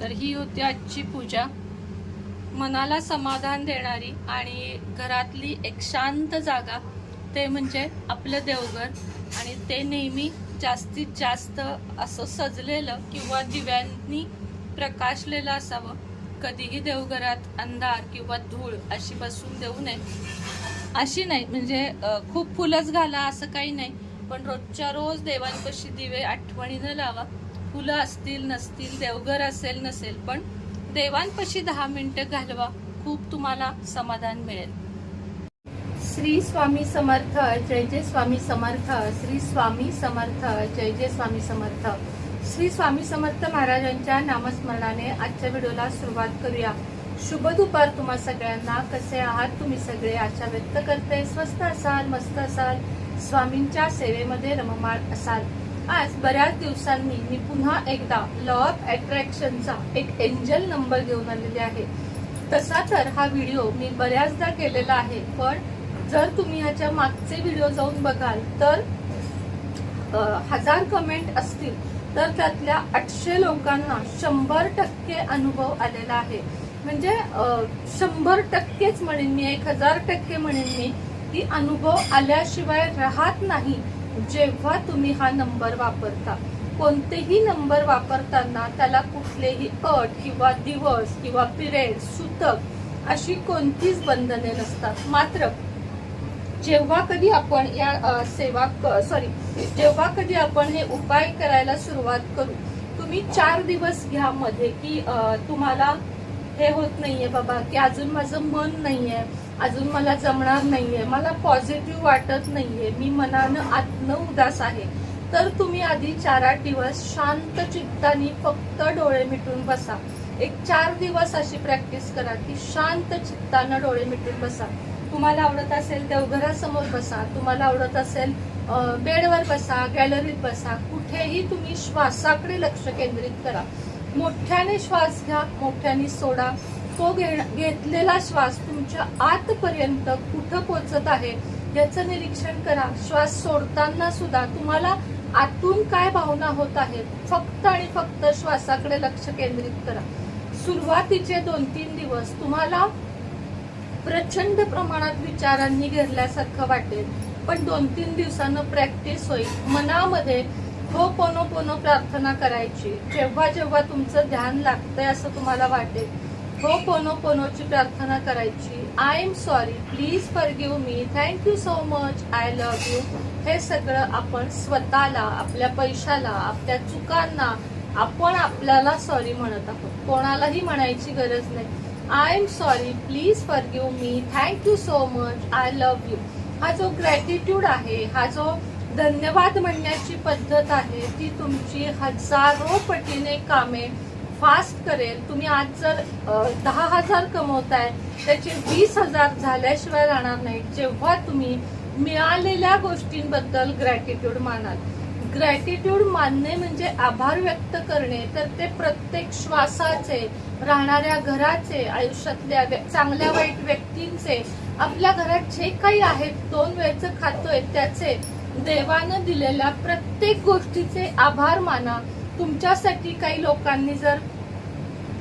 तर ही होती आजची पूजा. मनाला समाधान देणारी आणि घरातली एक शांत जागा ते म्हणजे आपलं देवघर. आणि ते नेहमी जास्तीत जास्त असं सजलेलं किंवा दिव्यांनी प्रकाशलेलं असावं. कधीही देवघरात अंधार किंवा धूळ अशी बसून देऊ नये. अशी नाही म्हणजे खूप फुलंच घाला असं काही नाही. पण रोजच्या रोज देवांपाशी दिवे आठवणीनं लावा. फुलं असतील नसतील देवघर असेल नसेल पण देवांपाशी दहा मिनिटं घालवा खूप तुम्हाला समाधान मिळेल. श्री स्वामी समर्थ जय जय स्वामी समर्थ श्री स्वामी समर्थ जय जय स्वामी समर्थ. श्री स्वामी समर्थ महाराजांच्या नामस्मरणाने आजच्या व्हिडिओला सुरुवात करूया. शुभ दुपार तुम्हा सगळ्यांना. कसे आहात तुम्ही सगळे? आशा व्यक्त करते. स्वस्त असाल मस्त असाल. स्वामींच्या सेवेमध्ये रममाळ असाल. आज बऱ्याच दिवसांनी मी पुन्हा एकदा लॉ ऑफ अट्रॅक्शनचा एक एंजल नंबर घेऊन आलेले आहे. तसा तर हा व्हिडिओ मी बऱ्याचदा केलेला आहे पण जर तुम्ही ह्याच्या मागचे व्हिडिओ जाऊन बघाल तर हजार कमेंट असतील तर त्यातल्या आठशे लोकांना शंभर टक्के अनुभव आलेला आहे. म्हणजे शंभर टक्केच म्हणेन मी एक हजार टक्के म्हणेन मी की अनुभव आल्याशिवाय राहत नाही. जेव्हा तुम्ही हा नंबर वापरता कोणतेही नंबर वापरताना त्याला कुठलेही अट किंवा दिवस किंवा पिरियड सूतक अशी कोणतीच बंधने नसतात. मात्र जेव्हा कधी आपण या सेवा सॉरी जेव्हा कधी आपण हे उपाय करायला सुरुवात करू तुम्ही चार दिवस घ्या मध्ये की तुम्हाला हे होत नाहीये बाबा की अजून माझं मन नाहीये. अजून मला जमणार नाहीये मला पॉझिटिव्ह वाटत नाहीये. मी मनानं आत्म उदास आहे. तर तुम्ही आधी चार आठ दिवस शांत चित्ताने फक्त डोळे मिटून बसा. एक चार दिवस अशी प्रॅक्टिस करा की शांत चित्तानं डोळे मिटून बसा. तुम्हाला आवडत असेल देवघरासमोर बसा. तुम्हाला आवडत असेल बेडवर बसा गॅलरीत बसा. कुठेही तुम्ही श्वासाकडे लक्ष केंद्रित करा. मोठ्याने श्वास घ्या मोठ्याने सोडा. तो घेतलेला श्वास तुमच्या आतपर्यंत कुठं पोचत आहे याचं निरीक्षण करा. श्वास सोडताना सुद्धा तुम्हाला आतून काय भावना होत आहेत फक्त आणि फक्त श्वासाकडे लक्ष केंद्रित करा. सुरुवातीचे दोन तीन दिवस तुम्हाला प्रचंड प्रमाणात विचारांनी घेरल्यासारखं वाटेल पण दोन तीन दिवसानं प्रॅक्टिस होईल. मनामध्ये हो पोनो पोनो प्रार्थना करायची. जेव्हा जेव्हा तुमचं ध्यान लागतंय असं तुम्हाला वाटेल हो, हो पोनो पोनोची प्रार्थना करायची. I am sorry please forgive me thank you so much I love you हे सगळं आपण स्वतःला आपल्या पैशाला आपल्या चुकांना आपण आपल्याला सॉरी म्हणत आहोत. कोणालाही म्हणायची गरज नाही. I am sorry please forgive me thank you so much I love you हा जो ग्रॅटिट्यूड आहे हा जो धन्यवाद म्हणण्याची पद्धत आहे ती तुमची हजारो पटीने कामे फास्ट करेल तुम्ही आज जर दहा हजार कमवताय त्याचे वीस हजार झाल्याशिवाय राहणार नाही. जेव्हा तुम्ही मिळालेल्या गोष्टींबद्दल ग्रॅटिट्यूड मानाल. ग्रॅटिट्यूड मानणे म्हणजे आभार व्यक्त करणे तर ते प्रत्येक श्वासाचे राहणाऱ्या घराचे आयुष्यातल्या व्य- चांगल्या वाईट व्यक्तींचे आपल्या घरात जे काही आहेत दोन वेळचं खातोय त्याचे देवानं दिलेल्या प्रत्येक गोष्टीचे आभार माना. तुमच्यासाठी काही लोकांनी जर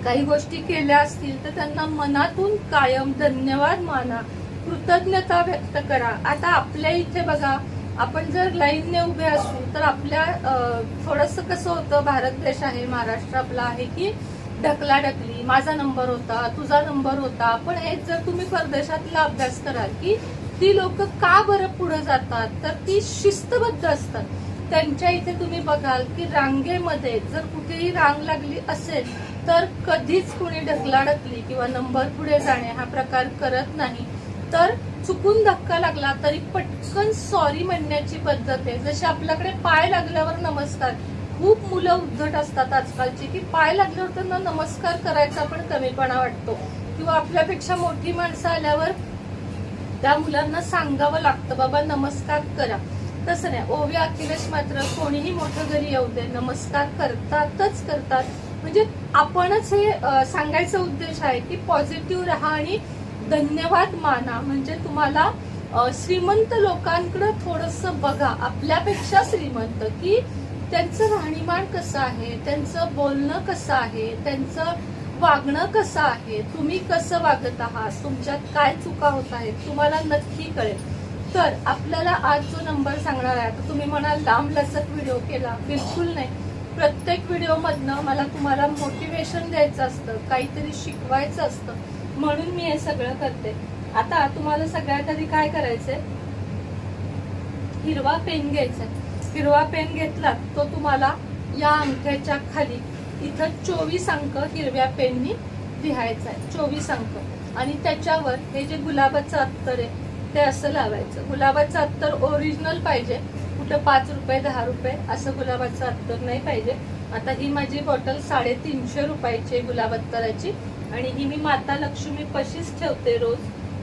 काही गोष्टी केल्या असतील तर त्यांना मनातून कायम धन्यवाद माना कृतज्ञता व्यक्त करा. आता आपल्या इथे बघा आपण जर लाईनने उभे असू तर आपल्या थोडस कसं होतं भारत देश आहे महाराष्ट्र आपला आहे की ढकला ढकली माझा नंबर होता तुझा नंबर होता. पण हेच जर तुम्ही परदेशातला अभ्यास कराल की ती लोक का बरं पुढे जातात? तर ती शिस्तबद्ध असतात. त्यांच्या इथे तुम्ही बघाल की रांगेमध्ये जर कुठेही रांग लागली असेल तर कधीच कुणी ढकलाढकली किंवा नंबर पुढे जाणे हा प्रकार करत नाही. तर चुकून धक्का लागला तरी पटकन सॉरी म्हणण्याची पद्धत आहे. जशी आपल्याकडे पाय लागल्यावर नमस्कार खूप मुलं उद्धट असतात आजकालची की पाय लागल्यावर त्यांना नमस्कार करायचा पण कमीपणा वाटतो. किंवा आपल्यापेक्षा मोठी माणसं आल्यावर त्या मुलांना सांगावं लागतं बाबा नमस्कार करा. तसं नाही. ओव्या अखिलेश मात्र कोणीही मोठं घरी येऊ दे नमस्कार करतातच करतात. म्हणजे आपणच हे सांगायचा उद्देश आहे की पॉझिटिव्ह राहा आणि धन्यवाद माना. म्हणजे तुम्हाला श्रीमंत लोकांकडे थोडस बघा. आपल्यापेक्षा श्रीमंत की त्यांचं राहणीमान कसं आहे त्यांचं बोलणं कसं आहे त्यांचं वागणं कसं आहे तुम्ही कसं वागत आहात तुमच्यात काय चुका होत आहेत तुम्हाला नक्की कळेल. तर आपल्याला आज जो नंबर सांगणार आहे तर तुम्ही म्हणाल लांब लचक व्हिडिओ केला. बिलकुल नाही. प्रत्येक व्हिडिओ मधनं मला तुम्हाला मोटिवेशन द्यायचं असतं काहीतरी शिकवायचं असतं. म्हणून मी हे सगळं करते. आता तुम्हाला सगळ्यात आधी काय करायचंय? हिरवा पेन घ्यायचा हिरवा पेन घेतला तो तुम्हाला या अंगठ्याच्या खाली इथं चोवीस अंक हिरव्या पेननी लिहायचा आहे चोवीस अंक. आणि त्याच्यावर हे जे गुलाबाचं अत्तर आहे ते असं लावायचं. गुलाबाचं अत्तर ओरिजिनल पाहिजे. कुठं पाच रुपये दहा रुपये असं गुलाबाचं अत्तर नाही पाहिजे. आता ही माझी बॉटल साडेतीनशे रुपयाची आहे गुलाब अत्तराची. आणि ही मी माता लक्ष्मी पशीच ठेवते रोज.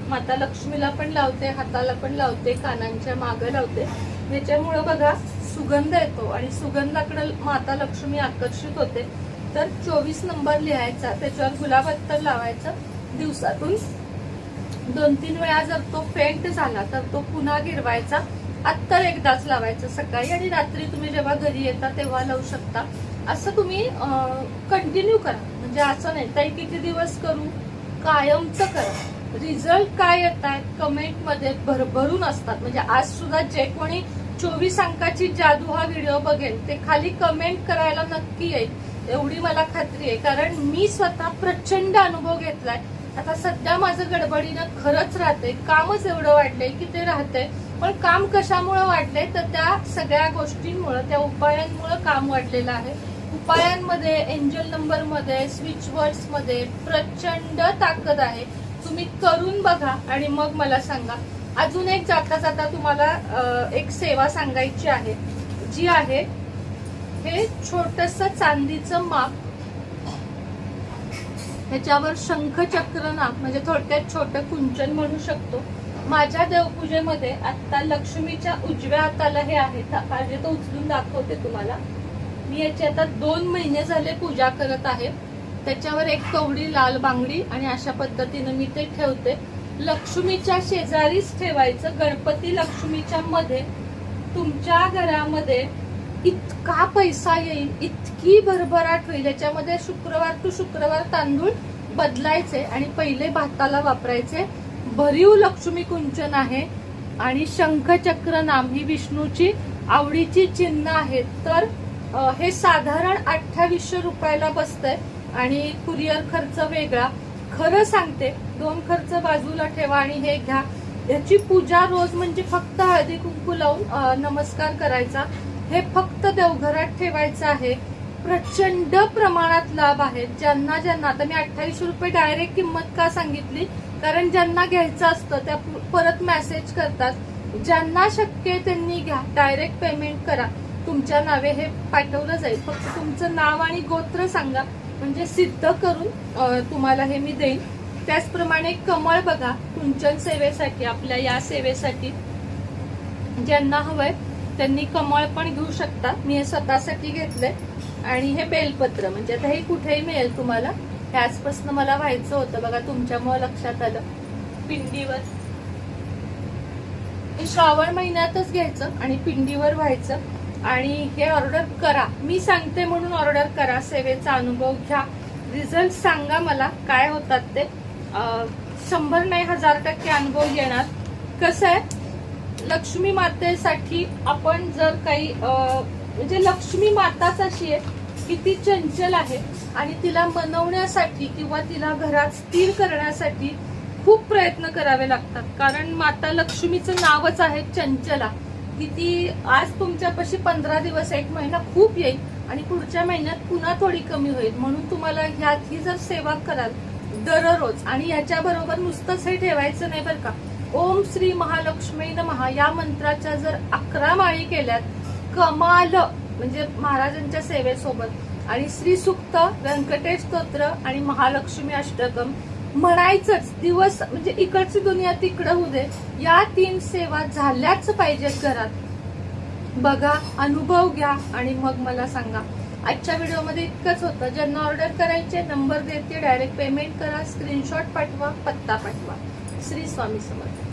माता लक्ष्मीला पण लावते हाताला पण लावते कानांच्या मागं लावते. ह्याच्यामुळं बघा सुगंध येतो. आणि सुगंधाकडं माता लक्ष्मी आकर्षित होते. तर चोवीस नंबर लिहायचा. त्याच्यावर गुलाब अत्तर लावायचं. दिवसातून दोन तीन वेळा जर तो फेंट झाला तर तो पुन्हा गिरवायचा. अत्तर एकदाच लावायचं सकाळी आणि रात्री तुम्ही जेव्हा घरी येता तेव्हा लावू शकता. असं तुम्ही कंटिन्यू करा. म्हणजे असं नाही ताई किती दिवस करू? कायमचं करा. रिझल्ट काय येत आहेत? कमेंटमध्ये भरभरून असतात. म्हणजे आज सुद्धा जे कोणी चोवीस अंकाची जादू हा व्हिडिओ बघेल ते खाली कमेंट करायला नक्की येईल. एवढी मला खात्री आहे. कारण मी स्वतः प्रचंड अनुभव घेतलाय. आता सध्या माझं गडबडीनं खरंच राहते कामच एवढं वाढलंय की ते राहतंय. पण काम कशामुळे वाढलंय? तर त्या सगळ्या गोष्टींमुळे त्या उपायांमुळे काम वाढलेलं आहे. उपायांमध्ये एंजल नंबरमध्ये स्विच वर्ड्समध्ये प्रचंड ताकद आहे. तुम्ही करून बघा आणि मग मला सांगा. अजून एक जाता जाता तुम्हाला एक सेवा सांगायची आहे. जी आहे हे छोटस चांदीचं माप ह्याच्यावर शंखचक्र नाग म्हणजे थोडक्यात छोटं कुंचन म्हणू शकतो. माझ्या देवपूजेमध्ये आता लक्ष्मीच्या उजव्या हाताला हे आहे. म्हणजे तो उचलून दाखवते तुम्हाला. मी याची आता दोन महिने झाले पूजा करत आहे. त्याच्यावर एक कवडी लाल बांगडी आणि अशा पद्धतीनं मी ते ठेवते. लक्ष्मीच्या शेजारीच ठेवायचं. गणपती लक्ष्मीच्या मध्ये तुमच्या घरामध्ये इतका पैसा येईल इतकी भरभराट होईल. याच्यामध्ये शुक्रवार टू शुक्रवार तांदूळ बदलायचे आणि पहिले भाताला वापरायचे. भरीव लक्ष्मी कुंचन आहे आणि शंखचक्र नाम ही विष्णूची आवडीची चिन्ह आहेत तर हे साधारण अठ्ठावीसशे रुपयाला बसतंय आणि कुरिअर खर्च वेगळा. खरं सांगते दोन खर्च बाजूला ठेवा आणि हे घ्या. याची पूजा रोज म्हणजे फक्त हळदी कुंकू लावून नमस्कार करायचा. हे फक्त देवघरात ठेवायचं आहे. प्रचंड प्रमाणात लाभ आहेत. ज्यांना ज्यांना. आता मी अठ्ठावीसशे रुपये डायरेक्ट किंमत का सांगितली? कारण ज्यांना घ्यायचं असतं त्या परत मेसेज करतात. ज्यांना शक्य त्यांनी घ्या. डायरेक्ट पेमेंट करा. तुमच्या नावे हे पाठवलं जाईल. फक्त तुमचं नाव आणि गोत्र सांगा. म्हणजे सिद्ध करून तुम्हाला हे मी देईन. त्याचप्रमाणे कमळ बघा. कुंचन सेवेसाठी आपल्या या सेवेसाठी. ज्यांना हवंय त्यांनी कमळ पण घेऊ शकता मी हे स्वतःसाठी घेतलंय. आणि हे बेलपत्र म्हणजे आता हे कुठेही मिळेल तुम्हाला. हे आजपासून मला व्हायचं होतं. बघा तुमच्यामुळे लक्षात आलं. पिंडीवर. हे श्रावण महिन्यातच घ्यायचं आणि पिंडीवर व्हायचं. आणि हे ऑर्डर करा. मी सांगते म्हणून ऑर्डर करा. सेवेचा अनुभव घ्या. रिझल्ट सांगा मला. काय होतात ते. शंभर नाही हजार टक्के अनुभव येणार. कसं आहे? लक्ष्मी मातेसाठी आपण जर काही म्हणजे लक्ष्मी माताच अशी आहे की ती चंचल आहे आणि तिला मनवण्यासाठी किंवा तिला घरात स्थिर करण्यासाठी खूप प्रयत्न करावे लागतात. कारण माता लक्ष्मीचं नावच आहे चंचला. की ती आज तुमच्यापाशी पंधरा दिवस एक महिना खूप येईल आणि पुढच्या महिन्यात पुन्हा थोडी कमी होईल. म्हणून तुम्हाला ह्यात ही जर सेवा कराल दररोज आणि याच्याबरोबर नुसतंच हे ठेवायचं नाही बरं का. ओम श्री महालक्ष्मी नमहा या मंत्राच्या जर अकरा माळी केल्यात कमाल म्हणजे महाराजांच्या सेवेसोबत. आणि श्री सुक्त व्यंकटेश स्तोत्र आणि महालक्ष्मी अष्टकम म्हणायचंच दिवस म्हणजे इकडची दुनिया तिकडं होऊ दे. या तीन सेवा झाल्याच पाहिजेत घरात. बघा अनुभव घ्या आणि मग मला सांगा. आजच्या व्हिडिओमध्ये इतकंच होतं. ज्यांना ऑर्डर करायचे नंबर देते डायरेक्ट पेमेंट करा स्क्रीनशॉट पाठवा पत्ता पाठवा. श्री स्वामी समर्थ।